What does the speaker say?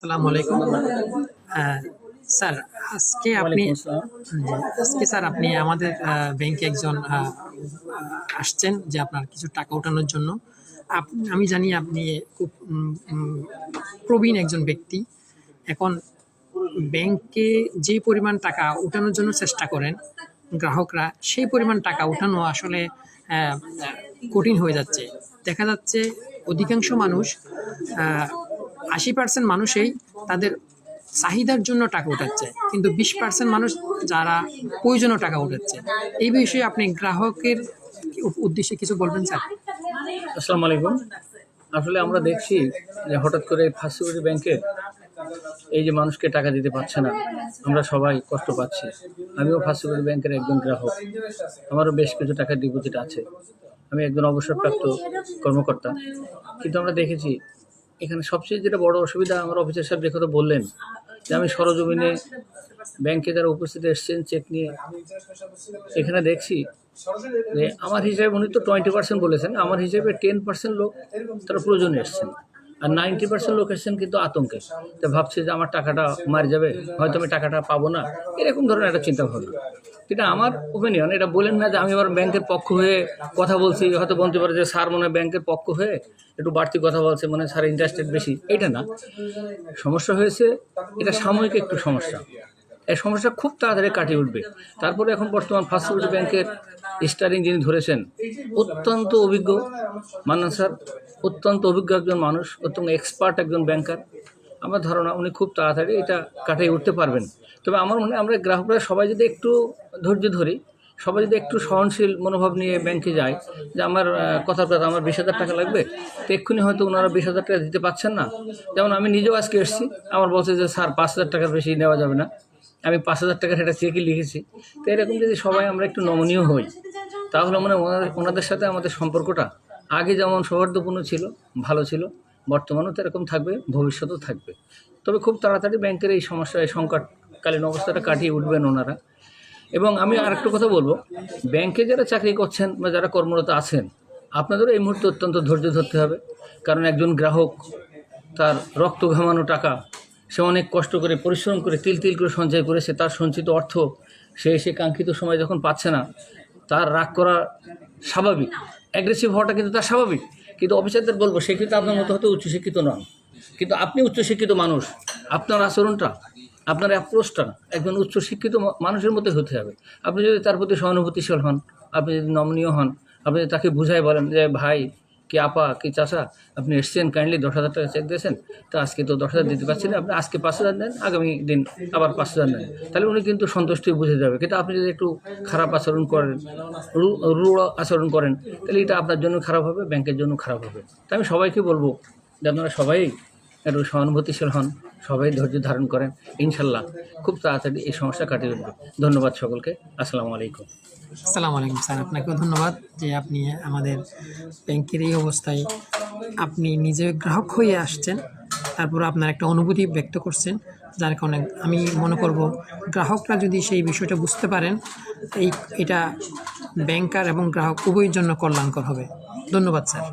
আসসালামু আলাইকুম। স্যার আজকে আপনি আজকে স্যার আপনি আমাদের ব্যাংকে একজন আসছেন যে আপনার কিছু টাকা ওঠানোর জন্য। আমি জানি আপনি খুব প্রবীণ একজন ব্যক্তি। এখন ব্যাংকে যে পরিমাণ টাকা ওঠানোর জন্য চেষ্টা করেন গ্রাহকরা সেই পরিমাণ টাকা ওঠানো আসলে কঠিন হয়ে যাচ্ছে। দেখা যাচ্ছে অধিকাংশ মানুষ আশি পার্সেন্ট মানুষই তাদের চাহিদার জন্য টাকা উঠাচ্ছে, কিন্তু বিশ পার্সেন্ট মানুষ যারা প্রয়োজনীয় টাকা উঠাচ্ছে। এই বিষয়ে আপনি গ্রাহকের উদ্দেশ্যে কিছু বলবেন, স্যার? আসসালামু আলাইকুম। আসলে আমরা দেখছি যে হঠাৎ করে ফার্স্ট সিকিউরিটি ব্যাংকে এই যে মানুষকে টাকা দিতে পারছে না, আমরা সবাই কষ্ট পাচ্ছি। আমিও ফার্স্ট সিকিউরিটি ব্যাংকের একজন গ্রাহক, আমারও বেশ কিছু টাকা ডিপোজিট আছে। আমি একজন অবসরপ্রাপ্ত কর্মকর্তা, কিন্তু আমরা দেখেছি এখানে সবচেয়ে যেটা বড় অসুবিধা আমার অফিসার সাহেব যে কথা বললেন, যে আমি সরজমিনে ব্যাংকে যারা উপস্থিত এসছেন চেক নিয়ে এখানে দেখছি যে আমার হিসাবে উনি তো টোয়েন্টি পার্সেন্ট বলেছেন, আমার হিসাবে টেন পার্সেন্ট লোক তারা প্রয়োজনে এসছেন। আর নাইনটি পার্সেন্ট লোক এসছেন কিন্তু আতঙ্কে। তো ভাবছে যে আমার টাকাটা মারি যাবে, হয়তো আমি টাকাটা পাবো না। এরকম ধরনের একটা চিন্তা ভাবনা এটা আমার ওপিনিয়ন এটা বলেন না যে আমি আবার ব্যাংকের পক্ষ হয়ে কথা বলছি, হয়তো বলতে পারে যে স্যার মনে ব্যাংকের পক্ষ হয়ে একটু বাড়তি কথা বলছে মানে স্যার ইন্টারেস্টেড বেশি। এটা না। সমস্যা হয়েছে, এটা সাময়িক একটু সমস্যা। এই সমস্যা খুব তাড়াতাড়ি কাটিয়ে উঠবে। তারপরে এখন বর্তমান ফার্স্ট ব্যাংকের স্টারিং যিনি ধরেছেন, অত্যন্ত অভিজ্ঞ মান্নান স্যার, অত্যন্ত অভিজ্ঞ একজন মানুষ, অত্যন্ত এক্সপার্ট একজন ব্যাংকার আমার ধারণা উনি খুব তাড়াতাড়ি এটা কাটিয়ে উঠতে পারবেন। তবে আমার মনে আমরা গ্রাহকরা সবাই যদি একটু ধৈর্য ধরি, সবাই যদি একটু সহনশীল মনোভাব নিয়ে ব্যাংকে যায়, যে আমার কথার কথা, আমার বিশ হাজার টাকা লাগবে, তো এক্ষুনি হয়তো ওনারা বিশ হাজার টাকা দিতে পারছেন না। যেমন আমি নিজেও আজকে এসেছি, আমার বলছে যে, স্যার, পাঁচ হাজার টাকার বেশি নেওয়া যাবে না। আমি পাঁচ হাজার টাকার একটা চেকই লিখেছি। তো এরকম যদি সবাই আমরা একটু নমনীয় হই, তাহলে মানে ওনাদের সাথে আমাদের সম্পর্কটা আগে যেমন সৌহার্দ্যপূর্ণ ছিল, ভালো ছিল, বর্তমানেও তো এরকম থাকবে, ভবিষ্যতেও থাকবে। তবে খুব তাড়াতাড়ি ব্যাংকের এই সমস্যা, এই সংকটকালীন অবস্থাটা কাটিয়ে উঠবেন ওনারা। এবং আমি আরেকটা কথা বলব, ব্যাংকে যারা চাকরি করছেন বা যারা কর্মরত আছেন, আপনাদেরও এই মুহূর্তে অত্যন্ত ধৈর্য ধরতে হবে। কারণ একজন গ্রাহক, তার রক্ত ঘামানো টাকা সে অনেক কষ্ট করে, পরিশ্রম করে, তিল তিল করে সঞ্চয় করেছে তার সঞ্চিত অর্থ সে সে কাঙ্ক্ষিত সময় যখন পাচ্ছে না, তার রাগ করা স্বাভাবিক। অ্যাগ্রেসিভ হওয়াটা কিন্তু তার স্বাভাবিক। কিন্তু অফিসারদের বলব, সে কিন্তু আপনার মতো হতে উচ্চশিক্ষিত নন। কিন্তু আপনি উচ্চশিক্ষিত মানুষ, আপনার আচরণটা, আপনার অ্যাপ্রোচটা একজন উচ্চশিক্ষিত মানুষের মধ্যে হতে হবে। আপনি যদি তার প্রতি সহানুভূতিশীল হন, আপনি যদি নমনীয় হন, আপনি তাকে বুঝাই বলেন যে, ভাই কি আপা, কি চাষা আপনি এসছেন কাইন্ডলি দশ হাজার টাকা চেক দিয়েছেন? তো আজকে তো দশ হাজার দিতে পারছি না। আপনি আজকে পাঁচ হাজার নেন, আগামী দিন আবার পাঁচ হাজার নেন। তাহলে উনি কিন্তু সন্তুষ্টি বুঝে যাবে। কিন্তু আপনি যদি একটু খারাপ আচরণ করেন, রু- রূঢ় আচরণ করেন, তাহলে এটা আপনার জন্য খারাপ হবে, ব্যাংকের জন্য খারাপ হবে। তাই আমি সবাইকে বলব যে আপনারা সবাই একটু সহানুভূতিশীল হন। সবাই ধৈর্য ধারণ করেন। ইনশাল্লাহ খুব তাড়াতাড়ি এই সমস্যা কাটিয়ে উঠবে। ধন্যবাদ সকলকে। আসসালামু আলাইকুম। আসসালামু আলাইকুম স্যার, আপনাকেও ধন্যবাদ যে আপনি আমাদের ব্যাংকের এই অবস্থায় আপনি নিজে গ্রাহক হয়ে আসছেন। তারপর আপনার একটা অনুভূতি ব্যক্ত করছেন, যার কারণে আমি মনে করব গ্রাহকরা যদি সেই বিষয়টা বুঝতে পারেন, এই এটা ব্যাংকার এবং গ্রাহক উভয়ের জন্য কল্যাণকর হবে। ধন্যবাদ স্যার।